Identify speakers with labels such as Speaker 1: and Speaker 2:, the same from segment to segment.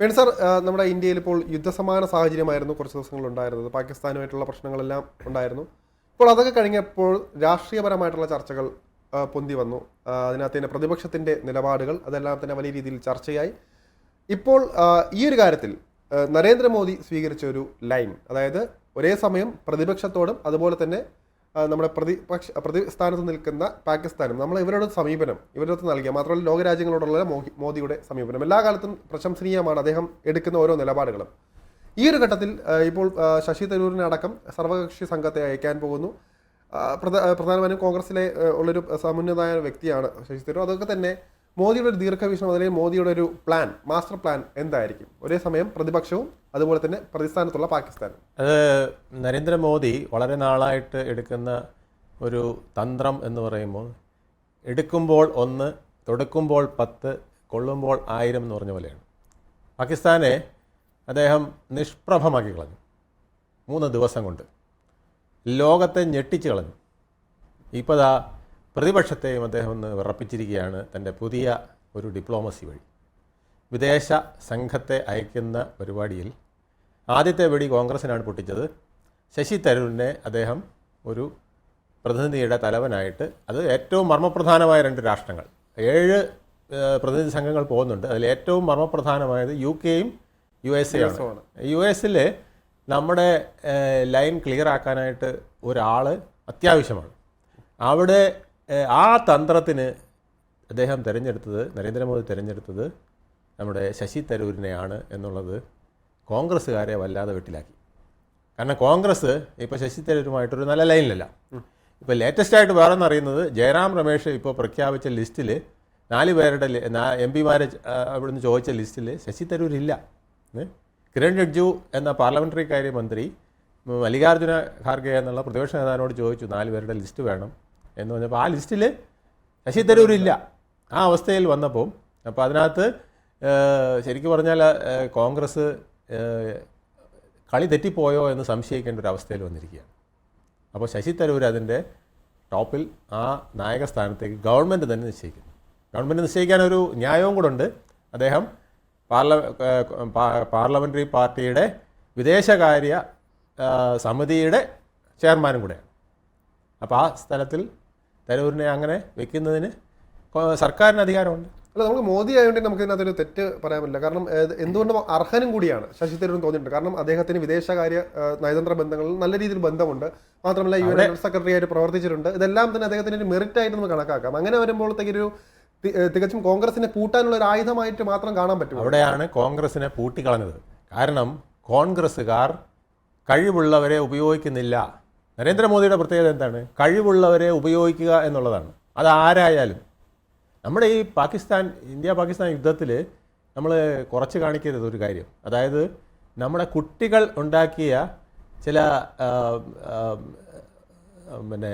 Speaker 1: Venu sir നമ്മുടെ ഇന്ത്യയിൽ ഇപ്പോൾ യുദ്ധസമാന സാഹചര്യമായിരുന്നു കുറച്ച് ദിവസങ്ങൾ ഉണ്ടായിരുന്നത് പാകിസ്ഥാനുമായിട്ടുള്ള പ്രശ്നങ്ങളെല്ലാം ഉണ്ടായിരുന്നു. ഇപ്പോൾ അതൊക്കെ കഴിഞ്ഞപ്പോൾ രാഷ്ട്രീയപരമായിട്ടുള്ള ചർച്ചകൾ പൊന്തി വന്നു. അതിനകത്ത് തന്നെ പ്രതിപക്ഷത്തിന്റെ നിലപാടുകൾ അതെല്ലാം തന്നെ വലിയ രീതിയിൽ ചർച്ചയായി. ഇപ്പോൾ ഈ ഒരു കാര്യത്തിൽ നരേന്ദ്രമോദി സ്വീകരിച്ച ഒരു ലൈൻ അതായത് ഒരേ സമയം പ്രതിപക്ഷത്തോടും അതുപോലെ തന്നെ നമ്മുടെ പ്രതിപക്ഷ പ്രതിസ്ഥാനത്ത് നിൽക്കുന്ന പാകിസ്ഥാനും നമ്മൾ ഇവരുടെ സമീപനം ഇവരുടെ നൽകിയ മാത്രമല്ല ലോകരാജ്യങ്ങളോടുള്ള മോദിയുടെ സമീപനം എല്ലാ കാലത്തും പ്രശംസനീയമാണ് അദ്ദേഹം എടുക്കുന്ന ഓരോ നിലപാടുകളും. ഈ ഒരു ഘട്ടത്തിൽ ഇപ്പോൾ ശശി തരൂരിനെ അടക്കം സർവകക്ഷി സംഘത്തെ അയക്കാൻ പോകുന്നു. പ്രധാനമായും കോൺഗ്രസിലെ ഉള്ളൊരു സമുന്നതായ വ്യക്തിയാണ് ശശി തരൂർ. അതൊക്കെ തന്നെ മോദിയുടെ ഒരു ദീർഘവീക്ഷണം അല്ലെങ്കിൽ മോദിയുടെ ഒരു പ്ലാൻ മാസ്റ്റർ പ്ലാൻ എന്തായിരിക്കും? ഒരേ സമയം പ്രതിപക്ഷവും അതുപോലെ തന്നെ പ്രതിസ്ഥാനത്തുള്ള പാകിസ്ഥാൻ.
Speaker 2: അത് നരേന്ദ്രമോദി വളരെ നാളായിട്ട് എടുക്കുന്ന ഒരു തന്ത്രം എന്ന് പറയുമ്പോൾ എടുക്കുമ്പോൾ ഒന്ന് തുടക്കുമ്പോൾ പത്ത് കൊള്ളുമ്പോൾ ആയിരം എന്ന് പറഞ്ഞ പോലെയാണ്. പാകിസ്ഥാനെ അദ്ദേഹം നിഷ്പ്രഭമാക്കി കളഞ്ഞു. മൂന്ന് ദിവസം കൊണ്ട്. ലോകത്തെ ഞെട്ടിച്ച് കളഞ്ഞു. ഇപ്പോൾ ദാ പ്രതിപക്ഷത്തെയും അദ്ദേഹം ഒന്ന് വിറപ്പിച്ചിരിക്കുകയാണ് തന്റെ പുതിയ ഒരു ഡിപ്ലോമസി വഴി. വിദേശ സംഘത്തെ അയക്കുന്ന പരിപാടിയിൽ ആദ്യത്തെ വെടി കോൺഗ്രസിനാണ് പൊട്ടിച്ചത്. ശശി തരൂരിനെ അദ്ദേഹം ഒരു പ്രതിനിധിയുടെ തലവനായിട്ട് അത് ഏറ്റവും മർമ്മപ്രധാനമായ രണ്ട് രാഷ്ട്രങ്ങൾ. ഏഴ് പ്രതിനിധി സംഘങ്ങൾ പോകുന്നുണ്ട്. അതിൽ ഏറ്റവും മർമ്മപ്രധാനമായത് യു കെയും യു എസ് എ ആണ്. യു എസിൽ നമ്മുടെ ലൈൻ ക്ലിയർ ആക്കാനായിട്ട് ഒരാൾ അത്യാവശ്യമാണ്. അവിടെ ആ തന്ത്രത്തിന് അദ്ദേഹം തിരഞ്ഞെടുത്തത് നരേന്ദ്രമോദി തിരഞ്ഞെടുത്തത് നമ്മുടെ ശശി തരൂരിനെയാണ് എന്നുള്ളത് കോൺഗ്രസ്സുകാരെ വല്ലാതെ വെട്ടിലാക്കി. കാരണം കോൺഗ്രസ് ഇപ്പോൾ ശശി തരൂരുമായിട്ടൊരു നല്ല ലൈനിലല്ല. ഇപ്പോൾ ലേറ്റസ്റ്റ് ആയിട്ട് വേറെ എന്നറിയുന്നത് ജയറാം രമേശ് ഇപ്പോൾ പ്രഖ്യാപിച്ച ലിസ്റ്റിൽ നാല് പേരുടെ എം പിമാരെ അവിടുന്ന് ചോദിച്ച ലിസ്റ്റിൽ ശശി തരൂരില്ല. ഏ? കിരൺ റിഡ്ജു എന്ന പാർലമെന്ററി കാര്യ മന്ത്രി മല്ലികാർജുന ഖാർഗെ എന്നുള്ള പ്രതിപക്ഷ നേതാവിനോട് ചോദിച്ചു നാല് പേരുടെ ലിസ്റ്റ് വേണം. എന്ന് പറഞ്ഞപ്പോൾ ആ ലിസ്റ്റിൽ ശശി തരൂരില്ല. ആ അവസ്ഥയിൽ വന്നപ്പോൾ അപ്പോൾ അതിനകത്ത് ശരിക്കും പറഞ്ഞാൽ കോൺഗ്രസ് കളി തെറ്റിപ്പോയോ എന്ന് സംശയിക്കേണ്ട ഒരു അവസ്ഥയിൽ വന്നിരിക്കുകയാണ്. അപ്പോൾ ശശി തരൂർ അതിന്റെ ടോപ്പിൽ ആ നായക സ്ഥാനത്തേക്ക് ഗവൺമെന്റ് തന്നെ നിശ്ചയിക്കുന്നു. ഗവൺമെന്റ് നിശ്ചയിക്കാൻ ഒരു ന്യായവും കൂടെ ഉണ്ട്. അദ്ദേഹം പാർല പാർലമെന്ററി പാർട്ടിയുടെ വിദേശകാര്യ സമിതിയുടെ ചെയർമാനും കൂടെയാണ്. അപ്പോൾ ആ സ്ഥലത്തിൽ തരൂരിനെ അങ്ങനെ വെക്കുന്നതിന് സർക്കാരിന് അധികാരമുണ്ട്.
Speaker 1: അല്ല നമുക്ക് മോദി ആയതുകൊണ്ട് നമുക്ക് ഇതിനകത്തൊരു തെറ്റ് പറയാൻ പറ്റില്ല. കാരണം എന്തുകൊണ്ടും അർഹനും കൂടിയാണ് ശശി തരൂർ തോന്നിയിട്ടുണ്ട്. കാരണം അദ്ദേഹത്തിന് വിദേശകാര്യ നയതന്ത്ര ബന്ധങ്ങളിൽ നല്ല രീതിയിൽ ബന്ധമുണ്ട്. മാത്രമല്ല യു എൻ സെക്രട്ടറി ആയിട്ട് പ്രവർത്തിച്ചിട്ടുണ്ട്. ഇതെല്ലാം തന്നെ അദ്ദേഹത്തിന് ഒരു മെറിറ്റ് ആയിട്ട് നമുക്ക് കണക്കാക്കാം. അങ്ങനെ വരുമ്പോഴത്തേക്കൊരു തികച്ചും കോൺഗ്രസിനെ പൂട്ടാനുള്ള ഒരു ആയുധമായിട്ട് മാത്രം കാണാൻ പറ്റും
Speaker 2: അവിടെയാണ് കോൺഗ്രസിനെ പൂട്ടിക്കളഞ്ഞത്. കാരണം കോൺഗ്രസ്സുകാർ കഴിവുള്ളവരെ ഉപയോഗിക്കുന്നില്ല. നരേന്ദ്രമോദിയുടെ പ്രത്യേകത എന്താണ്? കഴിവുള്ളവരെ ഉപയോഗിക്കുക എന്നുള്ളതാണ്. അത് ആരായാലും. നമ്മുടെ ഈ പാകിസ്ഥാൻ ഇന്ത്യ പാകിസ്ഥാൻ യുദ്ധത്തിൽ നമ്മൾ കുറച്ച് കാണിക്കരുത് ഒരു കാര്യം. അതായത് നമ്മുടെ കുട്ടികൾ ഉണ്ടാക്കിയ ചില പിന്നെ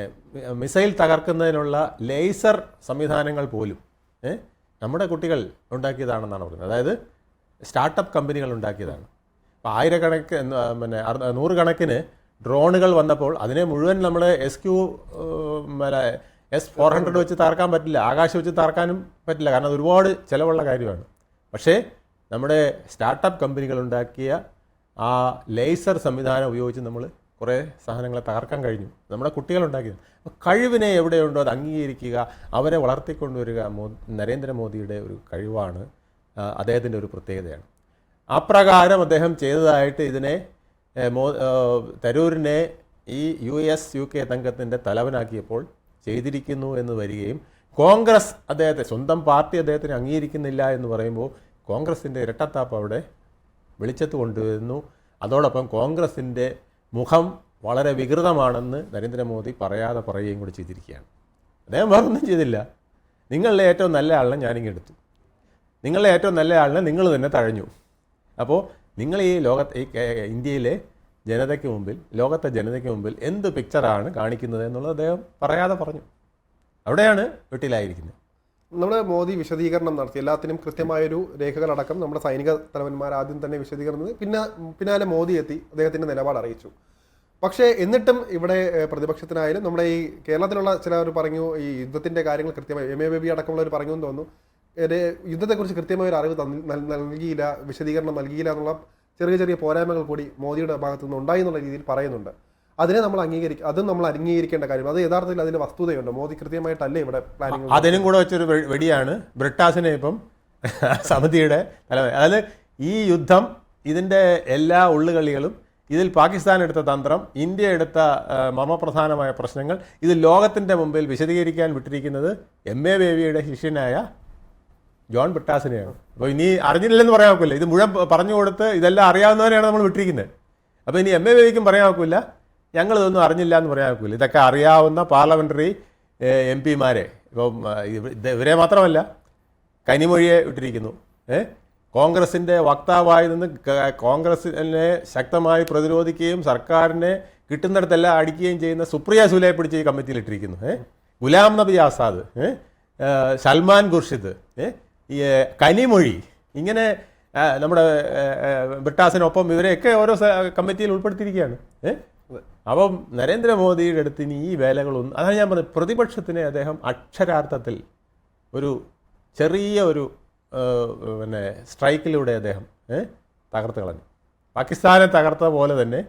Speaker 2: മിസൈൽ തകർക്കുന്നതിനുള്ള ലേസർ സംവിധാനങ്ങൾ പോലും നമ്മുടെ കുട്ടികൾ ഉണ്ടാക്കിയതാണെന്നാണ് പറയുന്നത് അതായത് സ്റ്റാർട്ടപ്പ് കമ്പനികൾ ഉണ്ടാക്കിയതാണ്. അപ്പോൾ ആയിരക്കണക്കിന് പിന്നെ നൂറുകണക്കിന് ഡ്രോണുകൾ വന്നപ്പോൾ അതിനെ മുഴുവൻ നമ്മൾ S Q S four hundred വെച്ച് താർക്കാൻ പറ്റില്ല. ആകാശം വെച്ച് താർക്കാനും പറ്റില്ല. കാരണം അത് ഒരുപാട് ചിലവുള്ള കാര്യമാണ്. പക്ഷേ നമ്മുടെ സ്റ്റാർട്ടപ്പ് കമ്പനികൾ ഉണ്ടാക്കിയ ആ ലേസർ സംവിധാനം ഉപയോഗിച്ച് നമ്മൾ കുറേ സാധനങ്ങളെ തകർക്കാൻ കഴിഞ്ഞു. നമ്മുടെ കുട്ടികളുണ്ടാക്കിയത് അപ്പോൾ കഴിവിനെ എവിടെയുണ്ടോ അത് അംഗീകരിക്കുക അവരെ വളർത്തിക്കൊണ്ടുവരിക മോ നരേന്ദ്രമോദിയുടെ ഒരു കഴിവാണ് അദ്ദേഹത്തിന്റെ ഒരു പ്രത്യേകതയാണ്. അപ്രകാരം അദ്ദേഹം ചെയ്തതായിട്ട് ഇതിനെ മോ തരൂരിനെ ഈ യു എസ് യു കെ തങ്കത്തിന്റെ തലവനാക്കിയപ്പോൾ ചെയ്തിരിക്കുന്നു എന്ന് വരികയും കോൺഗ്രസ് അദ്ദേഹത്തെ സ്വന്തം പാർട്ടി അദ്ദേഹത്തിന് അംഗീകരിക്കുന്നില്ല എന്ന് പറയുമ്പോൾ കോൺഗ്രസിന്റെ ഇരട്ടത്താപ്പ് അവിടെ വെളിച്ചത്ത് കൊണ്ടുവരുന്നു. അതോടൊപ്പം കോൺഗ്രസിന്റെ മുഖം വളരെ വികൃതമാണെന്ന് നരേന്ദ്രമോദി പറയാതെ പറയുകയും കൂടി ചെയ്തിരിക്കുകയാണ്. അദ്ദേഹം വേറൊന്നും ചെയ്തില്ല. നിങ്ങളിലെ ഏറ്റവും നല്ല ആളിനെ ഞാനിങ്ങെടുത്തു നിങ്ങളിലെ ഏറ്റവും നല്ല ആളിനെ നിങ്ങൾ തന്നെ തഴഞ്ഞു. അപ്പോൾ നിങ്ങൾ ഈ ലോകത്തെ ഈ ഇന്ത്യയിലെ ജനതയ്ക്ക് മുമ്പിൽ ലോകത്തെ ജനതയ്ക്ക് മുമ്പിൽ എന്ത് പിക്ചറാണ് കാണിക്കുന്നത് എന്നുള്ളത് അദ്ദേഹം പറയാതെ പറഞ്ഞു. അവിടെയാണ് വീട്ടിലായിരിക്കുന്നത്.
Speaker 1: നമ്മുടെ മോദി വിശദീകരണം നടത്തി. എല്ലാത്തിനും കൃത്യമായൊരു രേഖകളടക്കം നമ്മുടെ സൈനിക തലവന്മാർ ആദ്യം തന്നെ വിശദീകരണം പിന്നെ പിന്നാലെ മോദി എത്തി അദ്ദേഹത്തിന്റെ നിലപാട് അറിയിച്ചു. പക്ഷേ എന്നിട്ടും ഇവിടെ പ്രതിപക്ഷത്തിനായാലും നമ്മുടെ ഈ കേരളത്തിലുള്ള ചിലർ പറഞ്ഞു ഈ യുദ്ധത്തിന്റെ കാര്യങ്ങൾ കൃത്യമായി എം എ ബേബി അടക്കമുള്ളവർ പറഞ്ഞു എന്ന് തോന്നുന്നു യുദ്ധത്തെക്കുറിച്ച് കൃത്യമായ ഒരു അറിവ് നൽകിയില്ല വിശദീകരണം നൽകിയില്ല എന്നുള്ള ചെറിയ ചെറിയ പോരായ്മകൾ കൂടി മോദിയുടെ ഭാഗത്തു നിന്ന് ഉണ്ടായി എന്നുള്ള രീതിയിൽ പറയുന്നുണ്ട്. അതിനെ നമ്മൾ അംഗീകരിക്കും അതും നമ്മൾ അംഗീകരിക്കേണ്ട കാര്യം. അത് യഥാർത്ഥത്തിൽ അതിന്റെ വസ്തുതയുണ്ട്. മോദി കൃത്യമായിട്ടല്ലേ ഇവിടെ പ്ലാനിങ്
Speaker 2: അതിനും കൂടെ വെച്ചൊരു വെടിയാണ് ബ്രിട്ടാസിനെ ഇപ്പം സമിതിയുടെ അതായത് ഈ യുദ്ധം ഇതിന്റെ എല്ലാ ഉള്ളുകളികളും ഇതിൽ പാകിസ്ഥാൻ എടുത്ത തന്ത്രം ഇന്ത്യ എടുത്ത മർമ്മപ്രധാനമായ പ്രശ്നങ്ങൾ ഇത് ലോകത്തിന്റെ മുമ്പിൽ വിശദീകരിക്കാൻ വിട്ടിരിക്കുന്നത് എം എ ബേബിയുടെ ശിഷ്യനായ ജോൺ ബ്രിട്ടാസിനെയാണ് അപ്പോൾ ഇനി അറിഞ്ഞില്ലെന്ന് പറയാൻ ഒക്കില്ല. ഇത് മുഴുവൻ പറഞ്ഞു കൊടുത്ത് ഇതെല്ലാം അറിയാവുന്നവരെയാണ് നമ്മൾ വിട്ടിരിക്കുന്നത്. അപ്പോൾ ഇനി എം എ ബേബിക്കും പറയാൻ ഒക്കില്ല. ഞങ്ങളിതൊന്നും അറിഞ്ഞില്ല എന്ന് പറയാൻ ഒക്കില്ല. ഇതൊക്കെ അറിയാവുന്ന പാർലമെന്ററി എം പിമാരെ. ഇപ്പം ഇവരെ മാത്രമല്ല കനിമൊഴിയെ വിട്ടിരിക്കുന്നു. ഏഹ് കോൺഗ്രസിന്റെ വക്താവായി നിന്ന് കോൺഗ്രസിനെ ശക്തമായി പ്രതിരോധിക്കുകയും സർക്കാരിനെ കിട്ടുന്നിടത്തെല്ലാം അടിക്കുകയും ചെയ്യുന്ന സുപ്രിയ സുലയെ പിടിച്ച് ഈ കമ്മിറ്റിയിൽ ഇട്ടിരിക്കുന്നു. ഏഹ് ഗുലാം നബി ആസാദ്. ഏഹ് സൽമാൻ ഖുർഷിദ്. ഏ ഈ കനിമൊഴി. ഇങ്ങനെ നമ്മുടെ ബ്രിട്ടാസിനൊപ്പം ഇവരെയൊക്കെ ഓരോ കമ്മിറ്റിയിൽ ഉൾപ്പെടുത്തിയിരിക്കുകയാണ്. അപ്പം നരേന്ദ്രമോദിയുടെ അടുത്ത് ഇനി ഈ വേലകളൊന്നും അതാണ് ഞാൻ പറഞ്ഞത് പ്രതിപക്ഷത്തിനെ അദ്ദേഹം അക്ഷരാർത്ഥത്തിൽ ഒരു ചെറിയ ഒരു പിന്നെ സ്ട്രൈക്കിലൂടെ അദ്ദേഹം തകർത്ത് കളഞ്ഞു. പാകിസ്ഥാനെ തകർത്ത പോലെ തന്നെ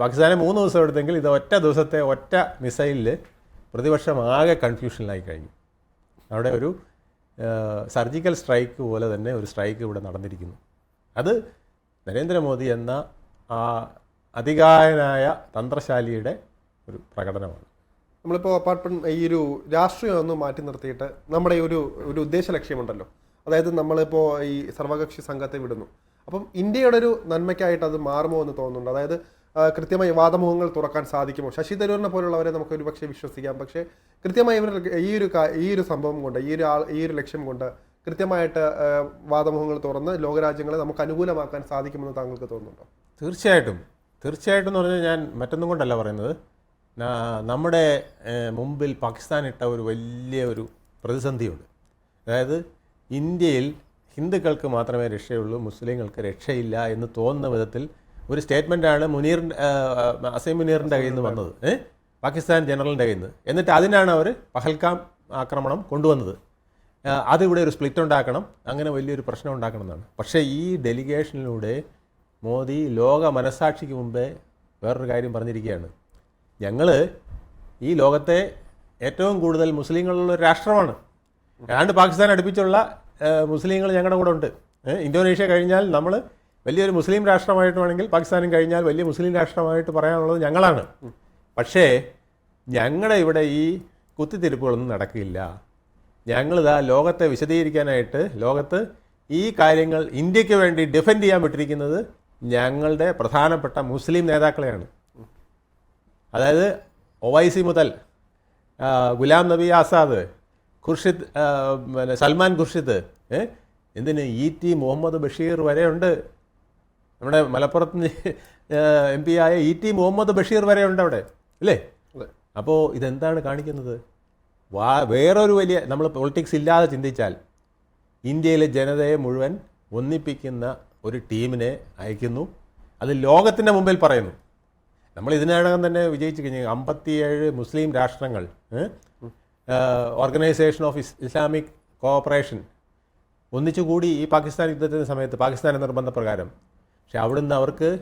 Speaker 2: പാകിസ്ഥാനെ മൂന്ന് ദിവസം എടുത്തെങ്കിൽ ഇത് ഒറ്റ ദിവസത്തെ ഒറ്റ മിസൈലിൽ പ്രതിപക്ഷം ആകെ കൺഫ്യൂഷനിലായി കഴിഞ്ഞു. അവിടെ ഒരു സർജിക്കൽ സ്ട്രൈക്ക് പോലെ തന്നെ ഒരു സ്ട്രൈക്ക് ഇവിടെ നടന്നിരിക്കുന്നു. അത് നരേന്ദ്രമോദി എന്ന ആ അധികാരനായ തന്ത്രശാലിയുടെ ഒരു പ്രകടനമാണ്.
Speaker 1: നമ്മളിപ്പോൾ അപ്പാർട്ട് ഫ്രം ഈ ഒരു രാഷ്ട്രീയം ഒന്ന് മാറ്റി നിർത്തിയിട്ട് നമ്മുടെ ഒരു ഒരു ഉദ്ദേശ ലക്ഷ്യമുണ്ടല്ലോ. അതായത് നമ്മളിപ്പോൾ ഈ സർവകക്ഷി സംഘത്തെ വിടുന്നു. അപ്പം ഇന്ത്യയുടെ ഒരു നന്മയ്ക്കായിട്ട് അത് മാറുമോ എന്ന് തോന്നുന്നുണ്ട്. അതായത് കൃത്യമായി വാദമുഖങ്ങൾ തുറക്കാൻ സാധിക്കുമോ? ശശി തരൂരിനെ പോലുള്ളവരെ നമുക്ക് ഒരു പക്ഷേ വിശ്വസിക്കാം. പക്ഷേ കൃത്യമായി ഇവർ ഈ ഒരു ഈ ഒരു സംഭവം കൊണ്ട് ഈ ഒരു ആൾ ഈ ഒരു ലക്ഷ്യം കൊണ്ട് കൃത്യമായിട്ട് വാദമുഖങ്ങൾ തുറന്ന് ലോകരാജ്യങ്ങളെ നമുക്ക് അനുകൂലമാക്കാൻ സാധിക്കുമെന്ന് താങ്കൾക്ക് തോന്നുന്നുണ്ടോ?
Speaker 2: തീർച്ചയായിട്ടും. തീർച്ചയായിട്ടും എന്ന് പറഞ്ഞാൽ ഞാൻ മറ്റൊന്നും കൊണ്ടല്ല പറയുന്നത്. നമ്മുടെ മുമ്പിൽ പാകിസ്ഥാൻ ഇട്ട ഒരു വലിയ ഒരു പ്രതിസന്ധിയുണ്ട്. അതായത് ഇന്ത്യയിൽ ഹിന്ദുക്കൾക്ക് മാത്രമേ രക്ഷയുള്ളൂ മുസ്ലിങ്ങൾക്ക് രക്ഷയില്ല എന്ന് തോന്നുന്ന വിധത്തിൽ ഒരു സ്റ്റേറ്റ്മെന്റാണ് മുനീർ അസൈം മുനീറിന്റെ കയ്യിൽ നിന്ന് വന്നത്. പാകിസ്ഥാൻ ജനറലിന്റെ കയ്യിൽ നിന്ന്. എന്നിട്ട് അതിനാണ് അവർ പഹൽക്കാം ആക്രമണം കൊണ്ടുവന്നത്. അതിവിടെ ഒരു സ്പ്ലിറ്റ് ഉണ്ടാക്കണം. അങ്ങനെ വലിയൊരു പ്രശ്നം ഉണ്ടാക്കണം എന്നാണ്. പക്ഷേ ഈ ഡെലിഗേഷനിലൂടെ മോദി ലോക മനസാക്ഷിക്ക് മുമ്പേ വേറൊരു കാര്യം പറഞ്ഞിരിക്കുകയാണ്. ഞങ്ങൾ ഈ ലോകത്തെ ഏറ്റവും കൂടുതൽ മുസ്ലിങ്ങളുള്ള ഒരു രാഷ്ട്രമാണ്. ഏതാണ്ട് പാകിസ്ഥാൻ അടുപ്പിച്ചുള്ള മുസ്ലിങ്ങൾ ഞങ്ങളുടെ കൂടെ ഉണ്ട്. ഇന്തോനേഷ്യ കഴിഞ്ഞാൽ നമ്മൾ വലിയൊരു മുസ്ലിം രാഷ്ട്രമായിട്ട് വേണമെങ്കിൽ പാകിസ്ഥാനും കഴിഞ്ഞാൽ വലിയ മുസ്ലിം രാഷ്ട്രമായിട്ട് പറയാനുള്ളത് ഞങ്ങളാണ്. പക്ഷേ ഞങ്ങളുടെ ഇവിടെ ഈ കുത്തിത്തിരിപ്പുകളൊന്നും നടക്കില്ല. ഞങ്ങളിതാ ലോകത്തെ വിശദീകരിക്കാനായിട്ട് ലോകത്ത് ഈ കാര്യങ്ങൾ ഇന്ത്യയ്ക്ക് വേണ്ടി ഡിഫെൻഡ് ചെയ്യാൻ വിട്ടിരിക്കുന്നത് ഞങ്ങളുടെ പ്രധാനപ്പെട്ട മുസ്ലിം നേതാക്കളെയാണ്. അതായത് ഒവൈസി മുതൽ ഗുലാം നബി ആസാദ് ഖുർഷിദ് പിന്നെ സൽമാൻ ഖുർഷിദ്? എന്തിന് ഇ ടി മുഹമ്മദ് ബഷീർ വരെയുണ്ട്. നമ്മുടെ മലപ്പുറത്ത് എം പി ആയ ഇ ടി മുഹമ്മദ് ബഷീർ വരെ ഉണ്ട് അവിടെ അല്ലേ അപ്പോൾ ഇതെന്താണ് കാണിക്കുന്നത്? വാ വേറൊരു വലിയ നമ്മൾ പൊളിറ്റിക്സ് ഇല്ലാതെ ചിന്തിച്ചാൽ ഇന്ത്യയിലെ ജനതയെ മുഴുവൻ ഒന്നിപ്പിക്കുന്ന ഒരു ടീമിനെ അയക്കുന്നു. അത് ലോകത്തിന്റെ മുമ്പിൽ പറയുന്നു. നമ്മൾ ഇതിനകം തന്നെ വിജയിച്ചു കഴിഞ്ഞു. അമ്പത്തിയേഴ് മുസ്ലിം രാഷ്ട്രങ്ങൾ ഓർഗനൈസേഷൻ ഓഫ് ഇസ് ഇസ്ലാമിക് കോഓപ്പറേഷൻ ഒന്നിച്ചുകൂടി ഈ പാകിസ്ഥാൻ യുദ്ധത്തിന്റെ സമയത്ത് പാകിസ്ഥാന്റെ നിർബന്ധപ്രകാരം പക്ഷെ അവിടുന്ന് അവർക്ക്